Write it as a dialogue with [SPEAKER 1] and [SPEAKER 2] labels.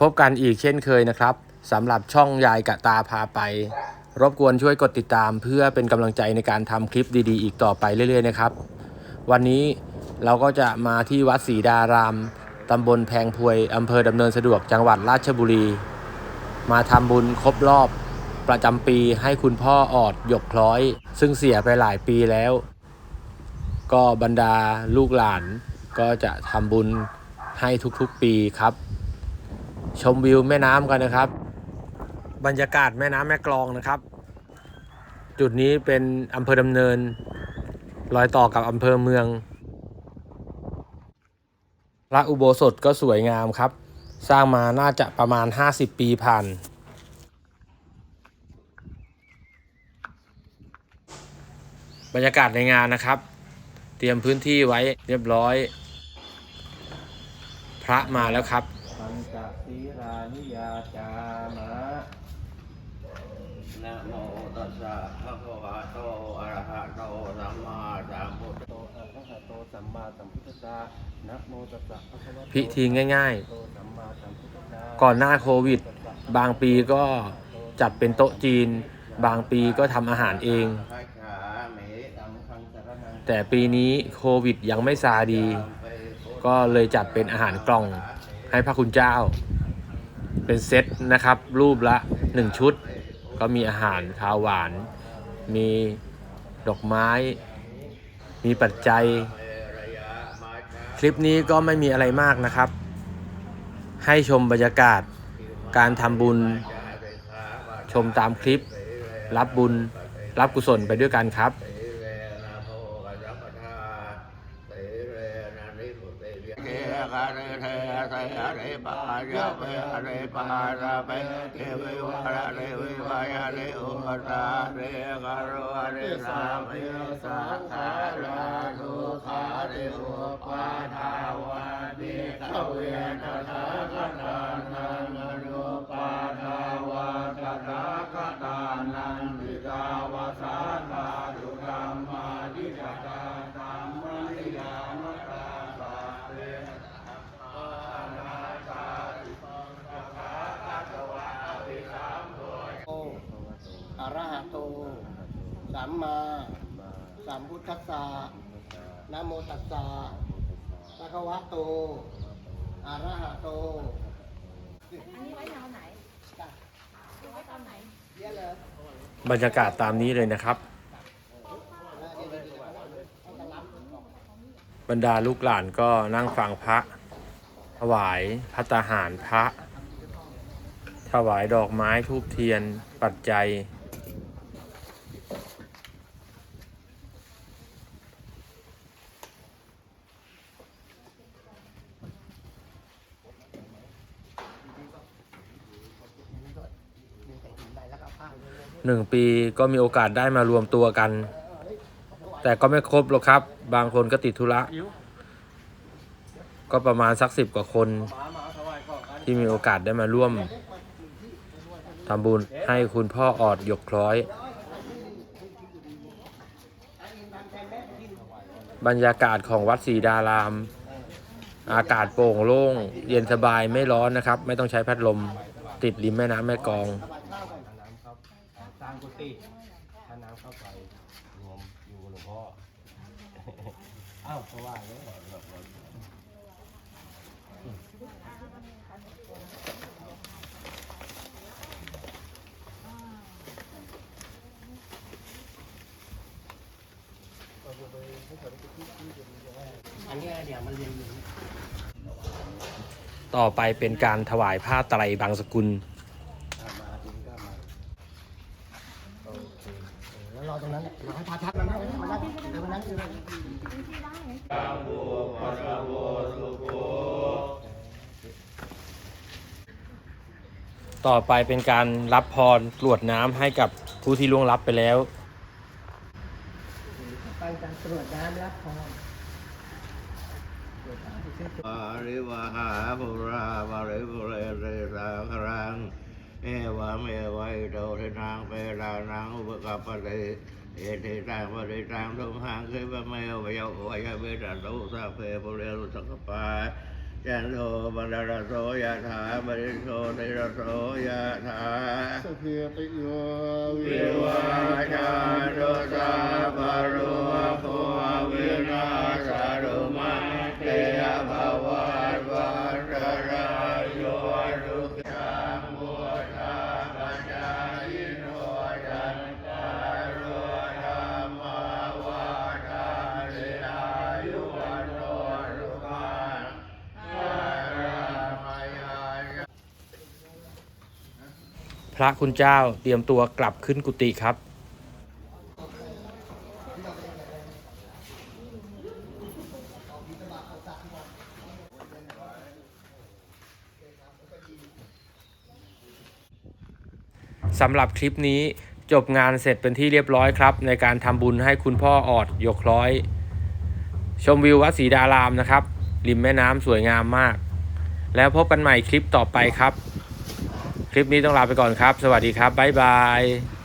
[SPEAKER 1] พบกันอีกเช่นเคยนะครับสำหรับช่องยายกะตาพาไป รบกวนช่วยกดติดตามเพื่อเป็นกำลังใจในการทำคลิปดีๆ อีกต่อไปเรื่อยๆนะครับ วันนี้เราก็จะมาที่วัดศรีดารามตำบลแพงพวยอำเภอดำเนินสะดวกจังหวัดราชบุรี มาทำบุญครบรอบประจำปีให้คุณพ่อออดหยกคล้อย ซึ่งเสียไปหลายปีแล้ว ก็บรรดาลูกหลานก็จะทำบุญให้ทุกๆปีครับ ชมวิวแม่น้ำกันนะครับ บรรยากาศแม่น้ำแม่กลองนะครับ จุดนี้เป็นอำเภอดำเนิน รอยต่อกับอำเภอเมืองพระอุโบสถก็สวยงามครับ สร้างมาน่าจะประมาณ 50 ปีผ่าน บรรยากาศในงานนะครับ เตรียมพื้นที่ไว้เรียบร้อย พระมาแล้วครับ
[SPEAKER 2] ปัญจศีรานิยาจามะ
[SPEAKER 3] นะโมตัสสะภะคะวะโตอะระหะโตสัมมาสัมพุทธ
[SPEAKER 2] โตอะระหะโตสัมมาสัมพุทธัสสะนะโมตัสสะภะคะวะโต
[SPEAKER 1] พิธีง่าย
[SPEAKER 2] โตสัมมาสัมพุทธัสสะ
[SPEAKER 1] ๆ ก่อนหน้าโควิด บางปีก็จัดเป็นโต๊ะจีน บางปีก็ทำอาหารเอง
[SPEAKER 3] พระขาเมตังคังสรนัง
[SPEAKER 1] แต่ปีนี้โควิดยังไม่ซาดี
[SPEAKER 3] เปโก
[SPEAKER 1] ก็เลยจัดเป็นอาหารกล่อง ให้พระคุณเจ้า เป็นเซตนะครับ รูปละ 1 ชุด ก็มีอาหารคาวหวาน มีดอกไม้ มีปัจจัย คลิปนี้ก็ไม่มีอะไรมากนะครับ ให้ชมบรรยากาศการทำบุญ ชมตามคลิป รับบุญ รับกุศลไปด้วยกันครับ
[SPEAKER 3] เยเกกะเรเทเตอะเรปายะเปอะเรปาระเปเทวิวาระเรวิวายะเรอุตาเรกะโรเรสาเมสัทธาราทุขาเรอุปาทาวานิขเวนะทถาคตานังอนุปาทาวาตถาคตานังวิกาวาสาธาตุธรรมาดิจตาธรรมนิยามตาสาเรปานาจาติปังสภาคัตวะอภิสัมโพ
[SPEAKER 2] โต
[SPEAKER 4] อะ ระหะโต สัมมาสัมพุทธัสสะนะโมตัสสะภะคะวะโตอะระหะโต
[SPEAKER 5] อันนี้ไว้แนวไหนไว้ตอนไหน
[SPEAKER 4] เรียกเลย
[SPEAKER 1] บรรยากาศตามนี้เลยนะครับ บรรดาลูกหลานก็นั่งฟังพระ ถวายพัตตาหารพระ ถวายดอกไม้ทูบเทียนปัจจัย หนึ่งปีก็มีโอกาสได้มารวมตัวกัน แต่ก็ไม่ครบหรอกครับ บางคนก็ติดธุระ ก็ประมาณสักสิบกว่าคน ที่มีโอกาสได้มาร่วมทำบุญให้คุณพ่อออดหยกคล้อย บรรยากาศของวัดศรีดาราม อากาศโปร่งโล่ง เย็นสบายไม่ร้อนนะครับ ไม่ต้องใช้พัดลม ติดริมแม่น้ำแม่กอง
[SPEAKER 2] สร้างกุฏิถ้าน้ำเข้าไปรวมอยู่กับหลวงพ่อ อ้าวเพราะว่าเนี่ย
[SPEAKER 4] อันนี้เดี๋ยวมันเรียนอยู่
[SPEAKER 1] ต่อไปเป็นการถวายผ้าไตรบางสกุล
[SPEAKER 4] แล้วรอ ตรงนั้นรอให้พาทักมานั่งมานั่งเดี๋ยวมานั่งอยู่
[SPEAKER 1] ต่อไปเป็นการรับพรกรวดน้ำให้กับผู้ที่ล่วงลับไปแล้ว
[SPEAKER 4] ไปการตรวจน้ำรับพร
[SPEAKER 3] ปาริวหาภุราบาริภุเรเรสาครัง เอวะเมวัยโตทินังเปรานังอุปกัปปะเตเอติตังปฏิตังทุมหังคือพระเมวะยวะยเวตาตุสัพเพปุเรรุสักปาจันโทปนรสโสยะถาบริโชติรโสยะถา
[SPEAKER 4] สุขีติโย
[SPEAKER 3] วิวาจารุสาปรุ
[SPEAKER 1] พระคุณเจ้าเตรียมตัวกลับขึ้นกุฏิครับ สำหรับคลิปนี้จบงานเสร็จเป็นที่เรียบร้อยครับ ในการทำบุญให้คุณพ่อออดยกร้อย ชมวิววัดศรีดารามนะครับ ริมแม่น้ำสวยงามมาก แล้วพบกันใหม่คลิปต่อไปครับ คลิปนี้ต้องลาไปก่อนครับ สวัสดีครับ บ๊ายบาย